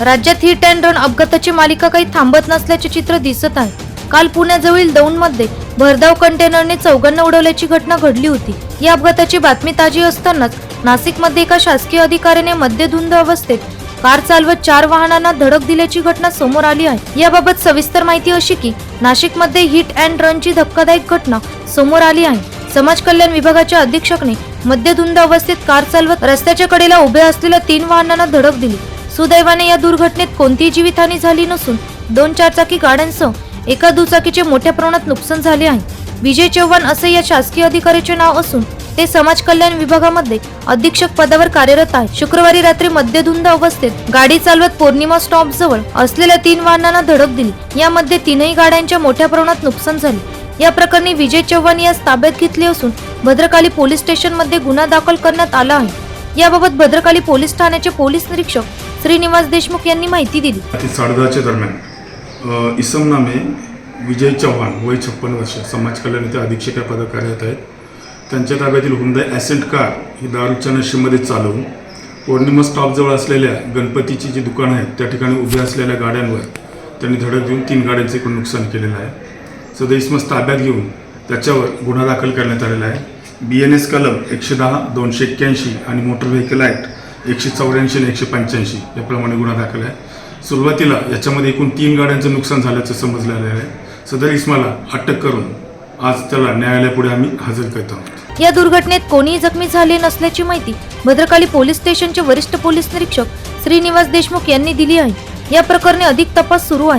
राज्यात hit and run अपघाताची मालिका काही थांबत नसल्याचे चित्र दिसत आहे. काल पुण्याजवळील दौंडमध्ये भरधाव कंटेनरने चौघांना उडवल्याची घटना घडली होती. या अपघाताची बातमी ताजी असतानाच नाशिकमध्ये एका शासकीय अधिकाऱ्याने मद्यधुंद अवस्थेत कार चालवत चार वाहनांना धडक दिल्याची घटना समोर आली आहे. याबाबत सविस्तर माहिती अशी की नाशिकमध्ये हिट अँड रनची धक्कादायक घटना समोर आली आहे. समाज कल्याण विभागाच्या अधीक्षकने मद्यधुंद अवस्थेत कार चालवत रस्त्याच्या कडेला उभ्या असलेल्या तीन वाहनांना धडक दिली. सुदैवाने या दुर्घटनेत कोणतीही जीवितहानी झाली नसून दोन चारचाकी गाड्यांसह एका दुचाकीचे मोठ्या प्रमाणात नुकसान झाले आहे. विजय चव्हाण असे या शासकीय अधिकाऱ्याचे नाव असून ते समाज कल्याण विभागामध्ये अधीक्षक पदावर कार्यरत आहे शुक्रवारी रात्री मद्यधुंद अवस्थेत गाडी चालवत पौर्णिमा स्टॉप जवळ असलेल्या तीन वाहनांना धडक दिली. यामध्ये तीनही गाड्यांच्या मोठ्या प्रमाणात नुकसान झाले. या प्रकरणी विजय चव्हाण यास ताब्यात घेतले असून भद्रकाली पोलीस स्टेशनमध्ये गुन्हा दाखल करण्यात आला आहे. याबाबत भद्रकाली पोलीस ठाण्याचे पोलीस निरीक्षक श्रीनिवास देशमुख यांनी माहिती दिली. रात्री साडेदहाच्या दरम्यान इसम नामे विजय चव्हाण वय छप्पन वर्ष समाज कल्याण येथे अधीक्षक या कार्यरत आहेत. त्यांच्या ताब्यातील हुंदाई ॲसेंट कार ही दारूच्या नशेमध्ये चालवून पौर्णिमा स्टॉपजवळ असलेल्या गणपतीची जी दुकानं आहेत त्या ठिकाणी उभ्या असलेल्या गाड्यांवर त्यांनी धडक देऊन तीन गाड्यांचे एकूण नुकसान केलेलं आहे. सदर इसमस ताब्यात घेऊन त्याच्यावर गुन्हा दाखल करण्यात आलेला आहे. बी एन एस कलम एकशे दहा दोनशे एक्क्याऐंशी आणि मोटर व्हेकल ॲक्ट एकशे चौऱ्याऐंशी आणि एकशे पंच्याऐंशी याप्रमाणे गुन्हा दाखल आहे. सुरुवातीला याच्यामध्ये एकूण तीन गाड्यांचं नुकसान झाल्याचं समजलं आहे. सदर इस्माला अटक करून आज त्याला न्यायालयापुढे आम्ही हजर करत आहोत. या दुर्घटनेत कोणीही जखमी झाले नसल्याची माहिती भद्रकाली पोलीस स्टेशनचे वरिष्ठ पोलीस निरीक्षक श्रीनिवास देशमुख यांनी दिली आहे. या प्रकरणी अधिक तपास सुरू आहे.